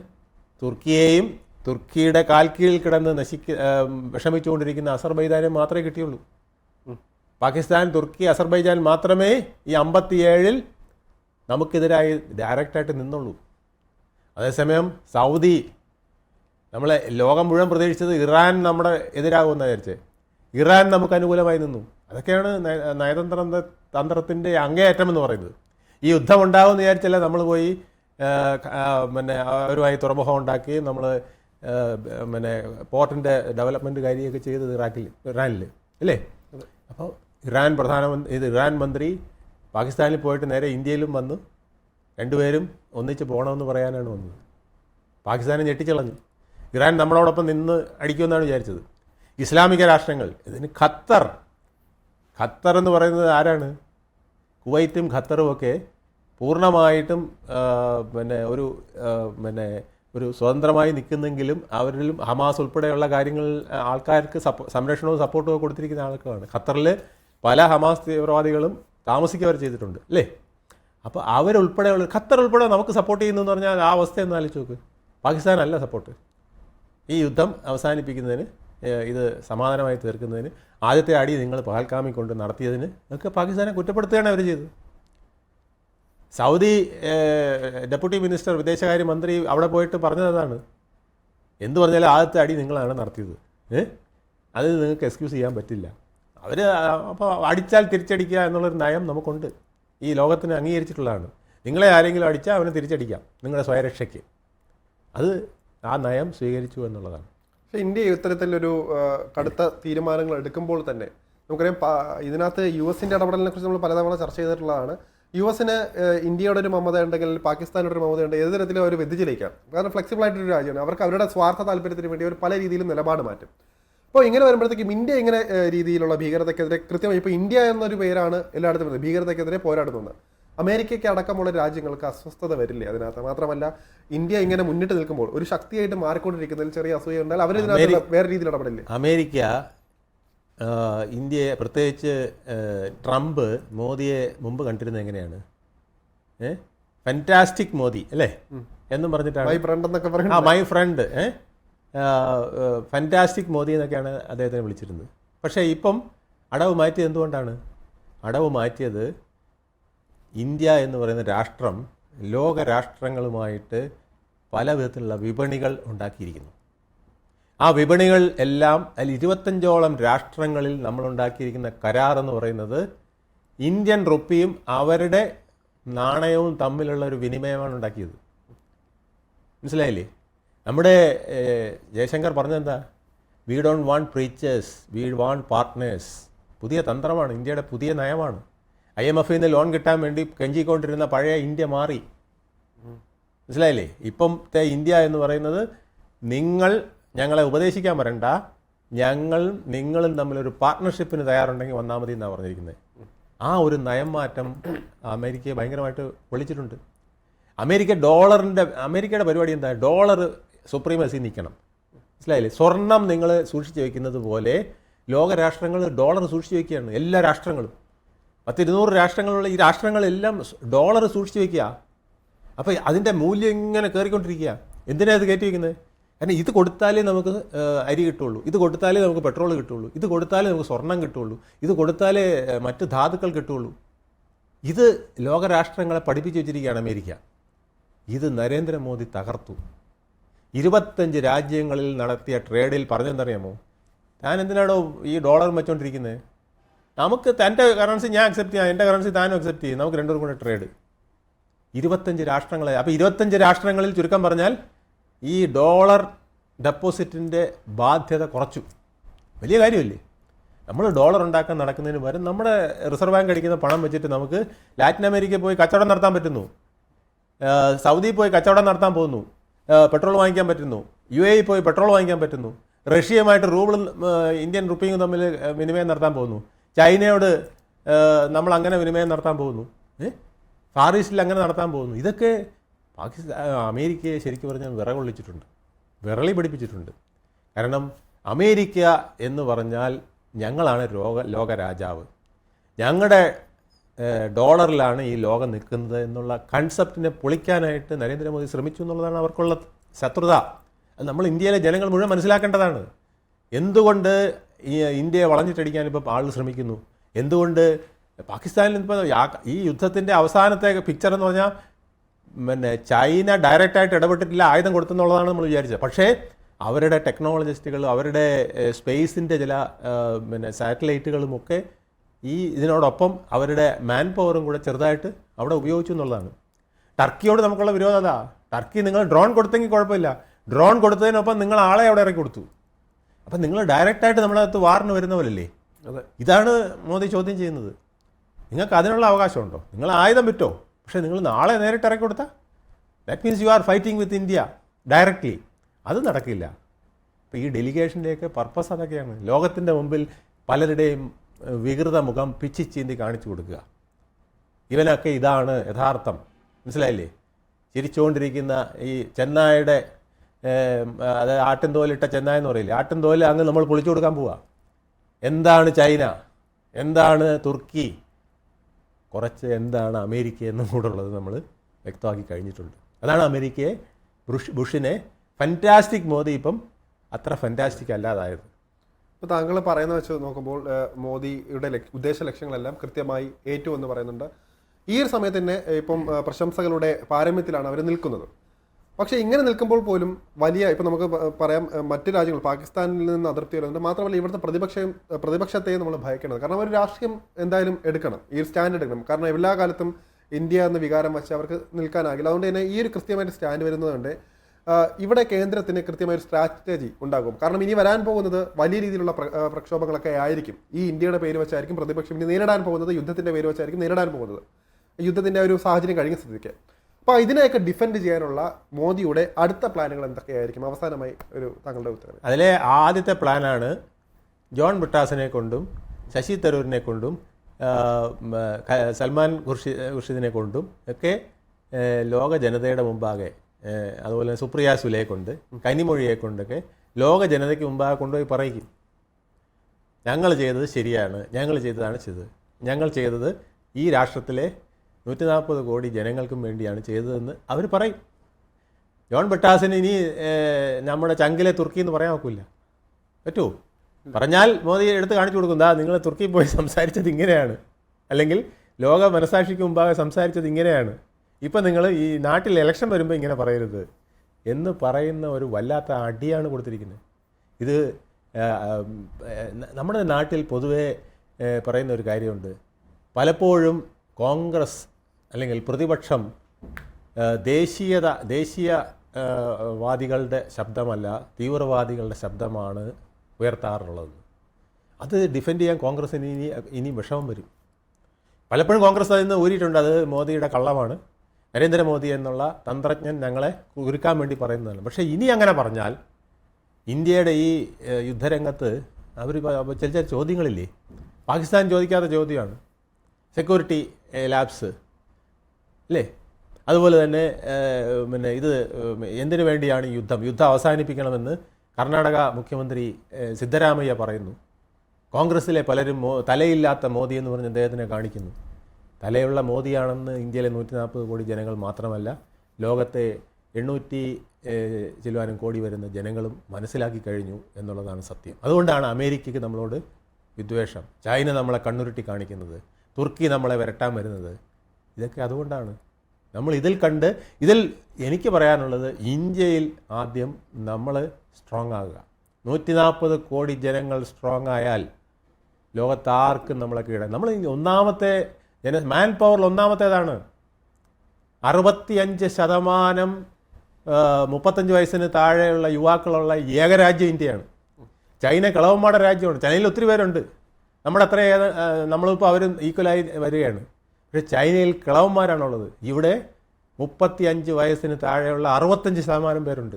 Speaker 2: തുർക്കിയെയും തുർക്കിയുടെ കാൽക്കീഴിൽ കിടന്ന് നശിക്ക വിഷമിച്ചുകൊണ്ടിരിക്കുന്ന അസർബൈജാനെ മാത്രമേ കിട്ടിയുള്ളൂ. പാകിസ്ഥാൻ തുർക്കി അസർബൈജാൻ മാത്രമേ ഈ അമ്പത്തിയേഴിൽ നമുക്കെതിരായി ഡയറക്റ്റായിട്ട് നിന്നുള്ളൂ. അതേസമയം സൗദി നമ്മളെ ലോകം മുഴുവൻ പ്രതീക്ഷിച്ചത് ഇറാൻ നമ്മുടെ എതിരാകുമെന്ന് വിചാരിച്ചേ. ഇറാൻ നമുക്ക് അനുകൂലമായി നിന്നു. അതൊക്കെയാണ് നയ- നയതന്ത്ര തന്ത്രത്തിന്റെ അങ്ങേയറ്റം എന്ന് പറയുന്നത്. ഈ യുദ്ധം ഉണ്ടാകുമെന്ന് വിചാരിച്ചല്ല നമ്മൾ പോയി പിന്നെ അവരുമായി തുറമുഖം ഉണ്ടാക്കി നമ്മൾ പിന്നെ പോർട്ടിന്റെ ഡെവലപ്മെന്റ് കാര്യമൊക്കെ ചെയ്തത് ഇറാഖിൽ ഇറാനിൽ അല്ലേ? അപ്പോൾ ഇറാൻ പ്രധാനമന്ത്രി ഇത് ഇറാൻ മന്ത്രി പാകിസ്ഥാനിൽ പോയിട്ട് നേരെ ഇന്ത്യയിലും വന്നു. രണ്ടുപേരും ഒന്നിച്ച് പോകണമെന്ന് പറയാനാണ് വന്നത്. പാകിസ്ഥാനെ ഞെട്ടിച്ചളഞ്ഞു. ഇറാൻ നമ്മളോടൊപ്പം നിന്ന് അടിക്കുമെന്നാണ് വിചാരിച്ചത്. ഇസ്ലാമിക രാഷ്ട്രങ്ങൾ ഇതിന് ഖത്തർ ഖത്തർ എന്ന് പറയുന്നത് ആരാണ്? കുവൈറ്റും ഖത്തറും ഒക്കെ പൂർണമായിട്ടും പിന്നെ ഒരു പിന്നെ ഒരു സ്വതന്ത്രമായി നിൽക്കുന്നെങ്കിലും അവരിലും ഹമാസ് ഉൾപ്പെടെയുള്ള കാര്യങ്ങൾ ആൾക്കാർക്ക് സപ്പോ സംരക്ഷണവും സപ്പോർട്ടും ഒക്കെ കൊടുത്തിരിക്കുന്ന ആൾക്കാരാണ് ഖത്തറിൽ പല ഹമാസ് തീവ്രവാദികളും താമസിക്കുക ചെയ്തിട്ടുണ്ട് അല്ലേ? അപ്പോൾ അവരുൾപ്പെടെയുള്ള ഖത്തർ ഉൾപ്പെടെ നമുക്ക് സപ്പോർട്ട് ചെയ്യുന്നു എന്ന് പറഞ്ഞാൽ ആ അവസ്ഥ ഒന്ന് ആലോചിച്ച് നോക്ക്. പാകിസ്ഥാനല്ല സപ്പോർട്ട്. ഈ യുദ്ധം അവസാനിപ്പിക്കുന്നതിന് ഇത് സമാധാനമായി തീർക്കുന്നതിന് ആദ്യത്തെ അടി നിങ്ങൾ പഹൽക്കാമി കൊണ്ട് നടത്തിയതിന് ഒക്കെ പാകിസ്ഥാനെ കുറ്റപ്പെടുത്തുകയാണ് അവർ ചെയ്തത്. സൗദി ഡെപ്യൂട്ടി മിനിസ്റ്റർ വിദേശകാര്യ മന്ത്രി അവിടെ പോയിട്ട് പറഞ്ഞതാണ് എന്ത് പറഞ്ഞാലും ആദ്യത്തെ അടി നിങ്ങളാണ് നടത്തിയത്. ഏ? അത് നിങ്ങൾക്ക് എക്സ്ക്യൂസ് ചെയ്യാൻ പറ്റില്ല. അവർ അപ്പോൾ അടിച്ചാൽ തിരിച്ചടിക്കുക എന്നുള്ളൊരു നയം നമുക്കുണ്ട്. ഈ ലോകത്തിന് അംഗീകരിച്ചിട്ടുള്ളതാണ്. നിങ്ങളെ ആരെങ്കിലും അടിച്ചാൽ അവനെ തിരിച്ചടിക്കാം നിങ്ങളുടെ സ്വയരക്ഷയ്ക്ക്. അത് ആ നയം സ്വീകരിച്ചു എന്നുള്ളതാണ്.
Speaker 1: പക്ഷേ ഇന്ത്യ ഇത്തരത്തിലൊരു കടുത്ത തീരുമാനങ്ങൾ എടുക്കുമ്പോൾ തന്നെ നമുക്കറിയാം ഇതിനകത്ത് യു എസിന്റെ ഇടപെടലിനെ കുറിച്ച് നമ്മൾ പലതവണ ചർച്ച ചെയ്തിട്ടുള്ളതാണ്. യു എസിന് ഇന്ത്യയുടെ ഒരു മമത ഉണ്ടെങ്കിൽ പാകിസ്ഥാനോട് ഒരു മമത ഉണ്ട് ഏത് തരത്തിലും അവർ വ്യതിചലിക്കാം. കാരണം ഫ്ലെക്സിബിൾ ആയിട്ടൊരു രാജ്യമാണ്. അവർക്ക് അവരുടെ സ്വാർത്ഥ താല്പര്യത്തിന് വേണ്ടി അവർ പല രീതിയിലും നിലപാട് മാറ്റും. അപ്പോൾ ഇങ്ങനെ വരുമ്പോഴത്തേക്കും ഇന്ത്യ ഇങ്ങനെ രീതിയിലുള്ള ഭീകരതയ്ക്കെതിരെ കൃത്യമായി ഇപ്പോൾ ഇന്ത്യ എന്നൊരു പേരാണ് എല്ലായിടത്തും വരുന്നത്. ഭീകരതയ്ക്കെതിരെ പോരാടുന്നത് അമേരിക്കയ്ക്ക് അടക്കമുള്ള രാജ്യങ്ങൾക്ക് അസ്വസ്ഥത വരില്ലേ അതിനകത്ത്? മാത്രമല്ല ഇന്ത്യ ഇങ്ങനെ മുന്നിട്ട് നിൽക്കുമ്പോൾ ഒരു ശക്തിയായിട്ട് മാറിക്കൊണ്ടിരിക്കുന്നതിൽ ചെറിയ അസൂയ ഉണ്ടായാൽ അവർ വേറെ രീതിയിൽ ഇടപെടില്ലേ?
Speaker 2: അമേരിക്ക ഇന്ത്യയെ പ്രത്യേകിച്ച് ട്രംപ് മോദിയെ മുമ്പ് കണ്ടിരുന്നത് എങ്ങനെയാണ്? ഏ? ഫാന്റാസ്റ്റിക് മോദി അല്ലേ? എന്നും പറഞ്ഞിട്ടാണ്.
Speaker 1: മൈ ഫ്രണ്ട് എന്നൊക്കെ
Speaker 2: ആ മൈ ഫ്രണ്ട് ഏ? ഫാന്റാസ്റ്റിക് മോദി എന്നൊക്കെയാണ് അദ്ദേഹത്തിനെ വിളിച്ചിരുന്നത്. പക്ഷേ ഇപ്പം അടവ് മാറ്റിയത് എന്തുകൊണ്ടാണ്? അടവ് മാറ്റിയത് ഇന്ത്യ എന്ന് പറയുന്ന രാഷ്ട്രം ലോകരാഷ്ട്രങ്ങളുമായിട്ട് പല വിധത്തിലുള്ള വിപണികൾ ഉണ്ടാക്കിയിരിക്കുന്നു. ആ വിപണികൾ എല്ലാം അതിൽ ഇരുപത്തഞ്ചോളം രാഷ്ട്രങ്ങളിൽ നമ്മൾ ഉണ്ടാക്കിയിരിക്കുന്ന കരാർ എന്ന് പറയുന്നത് ഇന്ത്യൻ റുപ്പിയും അവരുടെ നാണയവും തമ്മിലുള്ള ഒരു വിനിമയമാണ് ഉണ്ടാക്കിയത്. മനസ്സിലായില്ലേ? നമ്മുടെ ജയശങ്കർ പറഞ്ഞെന്താ we don't want preachers we want partners പുതിയ തന്ത്രമാണ് ഇന്ത്യയുടെ പുതിയ നയമാണ്. ഐ എം എഫിൽ നിന്ന് ലോൺ കിട്ടാൻ വേണ്ടി കെഞ്ചിക്കൊണ്ടിരുന്ന പഴയ ഇന്ത്യ മാറി. മനസ്സിലായില്ലേ? ഇപ്പം ഇന്ത്യ എന്ന് പറയുന്നത് നിങ്ങൾ ഞങ്ങളെ ഉപദേശിക്കാൻ വരണ്ട. ഞങ്ങൾ നിങ്ങളും തമ്മിലൊരു പാർട്ട്ണർഷിപ്പിന് തയ്യാറുണ്ടെങ്കിൽ വന്നാൽ മതി എന്നാണ് പറഞ്ഞിരിക്കുന്നത്. ആ ഒരു നയം മാറ്റം അമേരിക്കയെ ഭയങ്കരമായിട്ട് വിളിച്ചിട്ടുണ്ട് അമേരിക്ക ഡോളറിന്റെ അമേരിക്കയുടെ പരിപാടി എന്താ? ഡോളർ സുപ്രീമസി നിൽക്കണം. മനസ്സിലായില്ലേ? സ്വർണം നിങ്ങൾ സൂക്ഷിച്ചു വെക്കുന്നത് പോലെ ലോകരാഷ്ട്രങ്ങൾ ഡോളർ സൂക്ഷിച്ചു വെക്കുകയാണ്. എല്ലാ രാഷ്ട്രങ്ങളും. പത്തിരുന്നൂറ് രാഷ്ട്രങ്ങളുള്ള ഈ രാഷ്ട്രങ്ങളെല്ലാം ഡോളർ സൂക്ഷിച്ചു വെക്കുക. അപ്പോൾ അതിന്റെ മൂല്യം ഇങ്ങനെ കയറിക്കൊണ്ടിരിക്കുക. എന്തിനാണ് ഇത് കയറ്റി വയ്ക്കുന്നത് കാരണം ഇത് കൊടുത്താലേ നമുക്ക് അരി കിട്ടുള്ളൂ. ഇത് കൊടുത്താലേ നമുക്ക് പെട്രോൾ കിട്ടുള്ളൂ. ഇത് കൊടുത്താലേ നമുക്ക് സ്വർണം കിട്ടുള്ളൂ. ഇത് കൊടുത്താലേ മറ്റ് ധാതുക്കൾ കിട്ടുള്ളൂ. ഇത് ലോകരാഷ്ട്രങ്ങളെ പഠിപ്പിച്ചു വെച്ചിരിക്കുകയാണ് അമേരിക്ക. ഇത് നരേന്ദ്രമോദി തകർത്തു. ഇരുപത്തഞ്ച് രാജ്യങ്ങളിൽ നടത്തിയ ട്രേഡിൽ പറഞ്ഞെന്തറിയാമോ? ഞാൻ എന്തിനാണോ ഈ ഡോളർ വെച്ചോണ്ടിരിക്കുന്നത് നമുക്ക് തന്റെ കറൻസി ഞാൻ അക്സെപ്റ്റ് ചെയ്യാം. എന്റെ കറൻസി താനും അക്സെപ്റ്റ് ചെയ്യും. നമുക്ക് രണ്ടുപേരും കൂടെ ട്രേഡ് ഇരുപത്തഞ്ച് രാഷ്ട്രങ്ങളെ അപ്പോൾ ഇരുപത്തഞ്ച് രാഷ്ട്രങ്ങളിൽ ചുരുക്കം പറഞ്ഞാൽ ഈ ഡോളർ ഡെപ്പോസിറ്റിന്റെ ബാധ്യത കുറച്ചു. വലിയ കാര്യമല്ലേ? നമ്മൾ ഡോളർ ഉണ്ടാക്കാൻ നടക്കുന്നതിന് പകരം നമ്മുടെ റിസർവ് ബാങ്ക് അടിക്കുന്ന പണം വെച്ചിട്ട് നമുക്ക് ലാറ്റിൻ അമേരിക്കയിൽ പോയി കച്ചവടം നടത്താൻ പറ്റുന്നു. സൗദിയിൽ പോയി കച്ചവടം നടത്താൻ പോകുന്നു. പെട്രോൾ വാങ്ങിക്കാൻ പറ്റുന്നു. യു എ പോയി പെട്രോൾ വാങ്ങിക്കാൻ പറ്റുന്നു. റഷ്യയുമായിട്ട് റൂബിളും ഇന്ത്യൻ റുപ്പിയും തമ്മിൽ വിനിമയം നടത്താൻ പോകുന്നു. ചൈനയോട് നമ്മൾ അങ്ങനെ വിനിമയം നടത്താൻ പോകുന്നു. ഫാർ ഈസ്റ്റിൽ അങ്ങനെ നടത്താൻ പോകുന്നു. ഇതൊക്കെ പാകിസ്ഥാൻ അമേരിക്കയെ ശരിക്കും പറഞ്ഞാൽ വിറകൊള്ളിച്ചിട്ടുണ്ട്. വിറളി പിടിപ്പിച്ചിട്ടുണ്ട്. കാരണം അമേരിക്ക എന്ന് പറഞ്ഞാൽ ഞങ്ങളാണ് ലോക ലോകരാജാവ്. ഞങ്ങളുടെ ഡോളറിലാണ് ഈ ലോകം നിൽക്കുന്നത് എന്നുള്ള കൺസെപ്റ്റിനെ പൊളിക്കാനായിട്ട് നരേന്ദ്രമോദി ശ്രമിച്ചു എന്നുള്ളതാണ് അവർക്കുള്ള ശത്രുത. അത് നമ്മൾ ഇന്ത്യയിലെ ജനങ്ങൾ മുഴുവൻ മനസ്സിലാക്കേണ്ടതാണ്. എന്തുകൊണ്ട് ഇന്ത്യയെ വളഞ്ഞിട്ടടിക്കാൻ ഇപ്പോൾ ആൾ ശ്രമിക്കുന്നു? എന്തുകൊണ്ട് പാകിസ്ഥാനിൽ ഇപ്പോൾ ഈ യുദ്ധത്തിന്റെ അവസാനത്തെ പിക്ചർ എന്ന് പറഞ്ഞാൽ പിന്നെ ചൈന ഡയറക്റ്റായിട്ട് ഇടപെട്ടിട്ടില്ല ആയുധം കൊടുത്തെന്നുള്ളതാണ് നമ്മൾ വിചാരിച്ചത്. പക്ഷേ അവരുടെ ടെക്നോളജിസ്റ്റുകൾ അവരുടെ സ്പേസിന്റെ ചില പിന്നെ സാറ്റലൈറ്റുകളും ഒക്കെ ഈ ഇതിനോടൊപ്പം അവരുടെ മാൻ പവറും കൂടെ ചെറുതായിട്ട് അവിടെ ഉപയോഗിച്ചു എന്നുള്ളതാണ്. ടർക്കിയോട് നമുക്കുള്ള വിരോധം അതാ. ടർക്കി നിങ്ങൾ ഡ്രോൺ കൊടുത്തെങ്കിൽ കുഴപ്പമില്ല. ഡ്രോൺ കൊടുത്തതിനൊപ്പം നിങ്ങൾ ആളെ അവിടെ ഇറക്കി കൊടുത്തു. അപ്പം നിങ്ങൾ ഡയറക്റ്റായിട്ട് നമ്മുടെ അകത്ത് വാറിന് വരുന്നവരല്ലേ
Speaker 1: പോലല്ലേ?
Speaker 2: ഇതാണ് മോദി ചോദ്യം ചെയ്യുന്നത്. നിങ്ങൾക്ക് അതിനുള്ള അവകാശമുണ്ടോ? നിങ്ങൾ ആയുധം വിറ്റോ? പക്ഷേ നിങ്ങൾ നാളെ നേരിട്ട് ഇറക്കി കൊടുത്താൽ that means you are fighting with India directly അത് നടക്കില്ല. അപ്പോൾ ഈ ഡെലിഗേഷന്റെയൊക്കെ പർപ്പസ് അതൊക്കെയാണ്. ലോകത്തിന്റെ മുമ്പിൽ പലരുടെയും വികൃത മുഖം പിച്ചി ചീന്തി കാണിച്ചു കൊടുക്കുക. ഇവനൊക്കെ ഇതാണ് യഥാർത്ഥം. മനസ്സിലായില്ലേ? ചിരിച്ചുകൊണ്ടിരിക്കുന്ന ഈ ചെന്നായുടെ അതായത് അത് ആട്ടിൻതോലിട്ട ചെന്നായ എന്ന് പറയില്ലേ? ആട്ടിൻതോൽ അങ്ങ് നമ്മൾ പൊളിച്ചു കൊടുക്കാൻ പോവുക എന്താണ് ചൈന? എന്താണ് തുർക്കി? കുറച്ച് എന്താണ് അമേരിക്ക എന്നും കൂടെ ഉള്ളത് നമ്മൾ വ്യക്തമാക്കി കഴിഞ്ഞിട്ടുണ്ട്. അതാണ് അമേരിക്കയെ ബുഷ് ബുഷിനെ ഫന്റാസ്റ്റിക് മോദി ഇപ്പം അത്ര ഫന്റാസ്റ്റിക് അല്ലാതായത്.
Speaker 1: ഇപ്പോൾ താങ്കൾ പറയുന്ന വെച്ച് നോക്കുമ്പോൾ മോദിയുടെ ഉദ്ദേശ ലക്ഷ്യങ്ങളെല്ലാം കൃത്യമായി ഏറ്റു എന്ന് പറയുന്നുണ്ട്. ഈ ഒരു സമയത്ത് തന്നെ ഇപ്പം പ്രശംസകളുടെ പാരമ്യത്തിലാണ് അവർ നിൽക്കുന്നത്. പക്ഷേ ഇങ്ങനെ നിൽക്കുമ്പോൾ പോലും വലിയ ഇപ്പം നമുക്ക് പറയാം മറ്റു രാജ്യങ്ങൾ പാകിസ്ഥാനിൽ നിന്ന് അതിർത്തി വരുന്നുണ്ട് മാത്രമല്ല ഇവിടുത്തെ പ്രതിപക്ഷം പ്രതിപക്ഷത്തെയും നമ്മൾ ഭയക്കേണ്ടത്. കാരണം ഒരു രാഷ്ട്രീയം എന്തായാലും എടുക്കണം. ഈ സ്റ്റാൻഡ് എടുക്കണം. കാരണം എല്ലാ കാലത്തും ഇന്ത്യ എന്ന വികാരം വെച്ച് അവർക്ക് നിൽക്കാനാകില്ല. അതുകൊണ്ട് തന്നെ ഈ ഒരു കൃത്യമായിട്ട് സ്റ്റാൻഡ് വരുന്നതുകൊണ്ട് ഇവിടെ കേന്ദ്രത്തിന് കൃത്യമായ ഒരു സ്ട്രാറ്റജി ഉണ്ടാകും. കാരണം ഇനി വരാൻ പോകുന്നത് വലിയ രീതിയിലുള്ള പ്രക്ഷോഭങ്ങളൊക്കെ ആയിരിക്കും. ഈ ഇന്ത്യയുടെ പേര് വെച്ചായിരിക്കും പ്രതിപക്ഷം ഇനി നേരിടാൻ പോകുന്നത് യുദ്ധത്തിന്റെ പേര് വെച്ചായിരിക്കും നേരിടാൻ പോകുന്നത്. യുദ്ധത്തിന്റെ ഒരു സാഹചര്യം കഴിഞ്ഞ സ്ഥിതിക്ക്. അപ്പോൾ ഇതിനെയൊക്കെ ഡിഫെൻഡ് ചെയ്യാനുള്ള മോദിയുടെ അടുത്ത പ്ലാനുകൾ എന്തൊക്കെയായിരിക്കും? അവസാനമായി ഒരു താങ്കളുടെ ഉത്തരവ്.
Speaker 2: അതിലെ ആദ്യത്തെ പ്ലാനാണ് ജോൺ ബ്രിട്ടാസിനെ കൊണ്ടും ശശി തരൂരിനെ കൊണ്ടും സൽമാൻ ഖുർഷി ഖുർഷിദിനെ കൊണ്ടും ഒക്കെ ലോക ജനതയുടെ മുമ്പാകെ അതുപോലെ അതുപോലെ സുപ്രിയ സുലയെ കൊണ്ട് കനിമൊഴിയെ കൊണ്ടൊക്കെ ലോക ജനതയ്ക്ക് മുമ്പാകെ കൊണ്ടുപോയി പറയിക്കും. ഞങ്ങൾ ചെയ്തത് ശരിയാണ് ഞങ്ങൾ ചെയ്തതാണ് ചെയ്തത് ഞങ്ങൾ ചെയ്തത് ഈ രാഷ്ട്രത്തിലെ നൂറ്റി നാൽപ്പത് കോടി ജനങ്ങൾക്കും വേണ്ടിയാണ് ചെയ്തതെന്ന് അവർ പറയും. ജോൺ ബട്ടാസിന് ഇനി നമ്മുടെ ചങ്കിലെ തുർക്കി എന്ന് പറയാൻ ഒക്കില്ല. പറ്റുമോ പറഞ്ഞാൽ മോദി എടുത്ത് കാണിച്ചു കൊടുക്കും ദാ നിങ്ങൾ തുർക്കി പോയി സംസാരിച്ചത് ഇങ്ങനെയാണ്. അല്ലെങ്കിൽ ലോക മനസാക്ഷിക്ക് മുമ്പാകെ സംസാരിച്ചത് ഇങ്ങനെയാണ്. ഇപ്പം നിങ്ങൾ ഈ നാട്ടിൽ ഇലക്ഷൻ വരുമ്പോൾ ഇങ്ങനെ പറയരുത് എന്ന് പറയുന്ന ഒരു വല്ലാത്ത അടിയാണ് കൊടുത്തിരിക്കുന്നത്. ഇത് നമ്മുടെ നാട്ടിൽ പൊതുവേ പറയുന്ന ഒരു കാര്യമുണ്ട്. പലപ്പോഴും കോൺഗ്രസ് അല്ലെങ്കിൽ പ്രതിപക്ഷം ദേശീയത ദേശീയ വാദികളുടെ ശബ്ദമല്ല തീവ്രവാദികളുടെ ശബ്ദമാണ് ഉയർത്താറുള്ളത്. അത് ഡിഫെൻഡ് ചെയ്യാൻ കോൺഗ്രസ്സിന് ഇനി ഇനി വിഷമം വരും. പലപ്പോഴും കോൺഗ്രസ് അതിൽ നിന്ന് ഊരിയിട്ടുണ്ട്. അത് മോദിയുടെ കള്ളമാണ്. നരേന്ദ്രമോദി എന്നുള്ള തന്ത്രജ്ഞൻ ഞങ്ങളെ കുരുക്കാൻ വേണ്ടി പറയുന്നതാണ് പക്ഷേ ഇനി അങ്ങനെ പറഞ്ഞാൽ ഇന്ത്യയുടെ ഈ യുദ്ധരംഗത്ത് അവർ ചില ചില ചോദ്യങ്ങളില്ലേ? പാകിസ്ഥാൻ ചോദിക്കാത്ത ചോദ്യമാണ്. സെക്യൂരിറ്റി ലാബ്സ് അല്ലേ അതുപോലെ തന്നെ പിന്നെ ഇത് എന്തിനു വേണ്ടിയാണ് യുദ്ധം? യുദ്ധം അവസാനിപ്പിക്കണമെന്ന് കർണാടക മുഖ്യമന്ത്രി സിദ്ധരാമയ്യ പറയുന്നു. കോൺഗ്രസ്സിലെ പലരും മോ തലയില്ലാത്ത മോദി എന്ന് പറഞ്ഞ് അദ്ദേഹത്തിനെ കാണിക്കുന്നു. തലയുള്ള മോദിയാണെന്ന് ഇന്ത്യയിലെ നൂറ്റി നാൽപ്പത് കോടി ജനങ്ങൾ മാത്രമല്ല ലോകത്തെ എണ്ണൂറ്റി ചിലവാനും കോടി വരുന്ന ജനങ്ങളും മനസ്സിലാക്കി കഴിഞ്ഞു എന്നുള്ളതാണ് സത്യം. അതുകൊണ്ടാണ് അമേരിക്കയ്ക്ക് നമ്മളോട് വിദ്വേഷം. ചൈന നമ്മളെ കണ്ണുരുട്ടി കാണിക്കുന്നത്. തുർക്കി നമ്മളെ വരട്ടാൻ വരുന്നത്. ഇതൊക്കെ അതുകൊണ്ടാണ്. നമ്മൾ ഇതിൽ കണ്ട് ഇതിൽ എനിക്ക് പറയാനുള്ളത് ഇന്ത്യയിൽ ആദ്യം നമ്മൾ സ്ട്രോങ് ആകുക. നൂറ്റി നാൽപ്പത് കോടി ജനങ്ങൾ സ്ട്രോങ് ആയാൽ ലോകത്താർക്കും നമ്മളെ കീഴട നമ്മൾ ഒന്നാമത്തെ ജന മാൻ പവറിൽ ഒന്നാമത്തേതാണ്. അറുപത്തിയഞ്ച് ശതമാനം മുപ്പത്തഞ്ച് വയസ്സിന് താഴെയുള്ള യുവാക്കളുള്ള ഏകരാജ്യം ഇന്ത്യയാണ്. ചൈന കിളവന്മാരുടെ രാജ്യമാണ്. ചൈനയിൽ ഒത്തിരി പേരുണ്ട്. നമ്മുടെ അത്ര നമ്മളിപ്പോൾ അവരും ഈക്വലായി വരികയാണ്. പക്ഷേ ചൈനയിൽ കിളവന്മാരാണുള്ളത്. ഇവിടെ മുപ്പത്തി അഞ്ച് വയസ്സിന് താഴെയുള്ള അറുപത്തഞ്ച് ശതമാനം പേരുണ്ട്.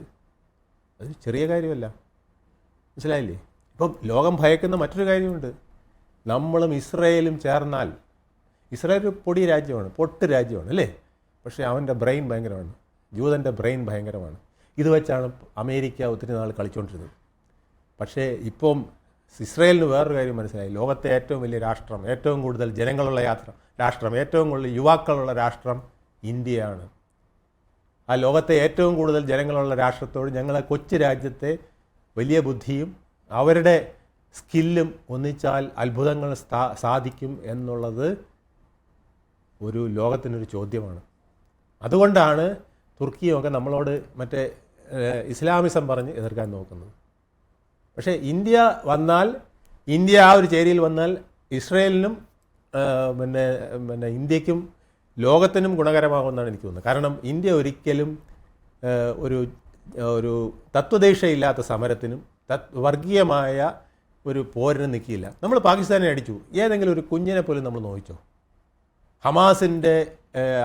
Speaker 2: അത് ചെറിയ കാര്യമല്ല. മനസ്സിലായില്ലേ? ഇപ്പം ലോകം ഭയക്കുന്ന മറ്റൊരു കാര്യമുണ്ട്. നമ്മളും ഇസ്രയേലും ചേർന്നാൽ ഇസ്രായേൽ ഒരു പൊടി രാജ്യമാണ് പൊട്ട് രാജ്യമാണ് അല്ലേ? പക്ഷേ അവന്റെ ബ്രെയിൻ ഭയങ്കരമാണ്. ജൂതന്റെ ബ്രെയിൻ ഭയങ്കരമാണ്. ഇത് വെച്ചാണ് അമേരിക്ക ഒത്തിരി നാൾ കളിച്ചുകൊണ്ടിരുന്നത്. പക്ഷേ ഇപ്പം ഇസ്രയേലിന് വേറൊരു കാര്യം മനസ്സിലായി. ലോകത്തെ ഏറ്റവും വലിയ രാഷ്ട്രം ഏറ്റവും കൂടുതൽ ജനങ്ങളുള്ള യാത്ര രാഷ്ട്രം ഏറ്റവും കൂടുതൽ യുവാക്കളുള്ള രാഷ്ട്രം ഇന്ത്യയാണ്. ആ ലോകത്തെ ഏറ്റവും കൂടുതൽ ജനങ്ങളുള്ള രാഷ്ട്രത്തോട് ഞങ്ങളെ കൊച്ചു രാജ്യത്തെ വലിയ ബുദ്ധിയും അവരുടെ സ്കില്ലും ഒന്നിച്ചാൽ അത്ഭുതങ്ങൾ സാധിക്കും എന്നുള്ളത് ഒരു ലോകത്തിനൊരു ചോദ്യമാണ്. അതുകൊണ്ടാണ് തുർക്കിയുമൊക്കെ നമ്മളോട് മറ്റേ ഇസ്ലാമിസം പറഞ്ഞ് എതിർക്കാൻ നോക്കുന്നത്. പക്ഷേ ഇന്ത്യ വന്നാൽ ഇന്ത്യ ആ ഒരു ചേരിയിൽ വന്നാൽ ഇസ്രയേലിനും പിന്നെ പിന്നെ ഇന്ത്യക്കും ലോകത്തിനും ഗുണകരമാകുമെന്നാണ് എനിക്ക് തോന്നുന്നത്. കാരണം ഇന്ത്യ ഒരിക്കലും ഒരു ഒരു തത്വദേശയില്ലാത്ത സമരത്തിനും തത് വർഗീയമായ ഒരു പോരിന് നിൽക്കിയില്ല. നമ്മൾ പാകിസ്ഥാനെ അടിച്ചു. ഏതെങ്കിലും ഒരു കുഞ്ഞിനെ പോലും നമ്മൾ നോക്കിച്ചോ ഹമാസിന്റെ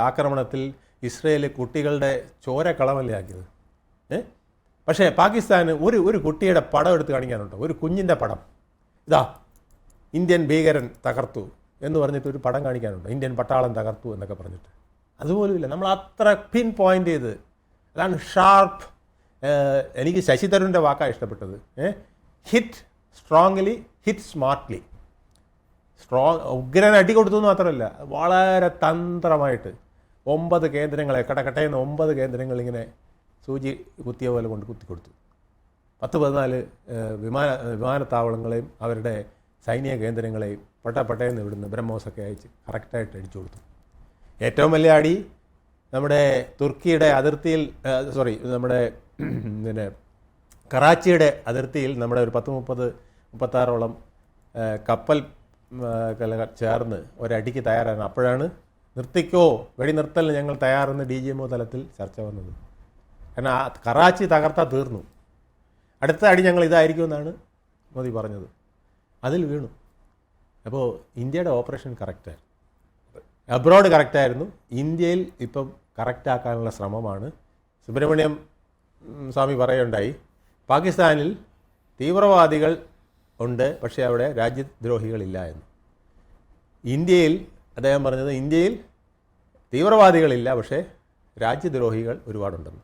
Speaker 2: ആക്രമണത്തിൽ ഇസ്രയേൽ കുട്ടികളുടെ ചോര കളമല്ലേ ആക്കിയത്? ഏ? പക്ഷേ പാകിസ്ഥാന് ഒരു ഒരു കുട്ടിയുടെ പടം എടുത്ത് കാണിക്കാനുണ്ട്? ഒരു കുഞ്ഞിന്റെ പടം. ഇതാ ഇന്ത്യൻ ഭീകരൻ തകർത്തു എന്ന് പറഞ്ഞിട്ട് ഒരു പടം കാണിക്കാനുണ്ട്? ഇന്ത്യൻ പട്ടാളം തകർത്തു എന്നൊക്കെ പറഞ്ഞിട്ട്. അതുപോലുമില്ല. നമ്മൾ അത്ര പിൻ പോയിന്റ് ചെയ്ത് അതാണ് ഷാർപ്പ് എനിക്ക് ശശി തരൂരിന്റെ വാക്കാണ് ഇഷ്ടപ്പെട്ടത്. Hit strongly hit smartly. Strong ഉഗ്രൻ അടി കൊടുത്തു എന്ന് മാത്രമല്ല വളരെ തന്ത്രമായിട്ട് ഒമ്പത് കേന്ദ്രങ്ങളെ കടക്കട്ടയെന്ന് ഒമ്പത് കേന്ദ്രങ്ങൾ ഇങ്ങനെ സൂചി കുത്തിയ പോലെ കൊണ്ട് കുത്തി കൊടുത്തു. പത്ത് പതിനാല് വിമാന വിമാനത്താവളങ്ങളെയും അവരുടെ സൈനിക കേന്ദ്രങ്ങളെയും പട്ടപ്പട്ടയെന്ന് ഇവിടുന്ന് ബ്രഹ്മോസൊക്കെ അയച്ച് കറക്റ്റായിട്ട് അടിച്ചു കൊടുത്തു. ഏറ്റവും വലിയ അടി നമ്മുടെ തുർക്കിയുടെ അതിർത്തിയിൽ സോറി നമ്മുടെ പിന്നെ കറാച്ചിയുടെ അതിർത്തിയിൽ നമ്മുടെ ഒരു പത്ത് മുപ്പത് മുപ്പത്താറോളം കപ്പൽ ചേർന്ന് ഒരടിക്ക് തയ്യാറാണ് അപ്പോഴാണ് നിർത്തിക്കോ വെടി നിർത്തലിന് ഞങ്ങൾ തയ്യാറെന്ന് ഡി ജി എം ഒ തലത്തിൽ ചർച്ച വന്നത്. കാരണം ആ കറാച്ചി തകർത്താൽ തീർന്നു. അടുത്ത അടി ഞങ്ങൾ ഇതായിരിക്കുമെന്നാണ് മോദി പറഞ്ഞത്. അതിൽ വീണു. അപ്പോൾ ഇന്ത്യയുടെ ഓപ്പറേഷൻ കറക്റ്റായിരുന്നു അബ്രോഡ് കറക്റ്റായിരുന്നു ഇന്ത്യയിൽ ഇപ്പം കറക്റ്റാക്കാനുള്ള ശ്രമമാണ്. സുബ്രഹ്മണ്യം സ്വാമി പറയുണ്ടായി പാകിസ്ഥാനിൽ തീവ്രവാദികൾ ഉണ്ട് പക്ഷേ അവിടെ രാജ്യദ്രോഹികളില്ല എന്ന്. ഇന്ത്യയിൽ അദ്ദേഹം പറഞ്ഞത് ഇന്ത്യയിൽ തീവ്രവാദികളില്ല പക്ഷേ രാജ്യദ്രോഹികൾ ഒരുപാടുണ്ടെന്ന്.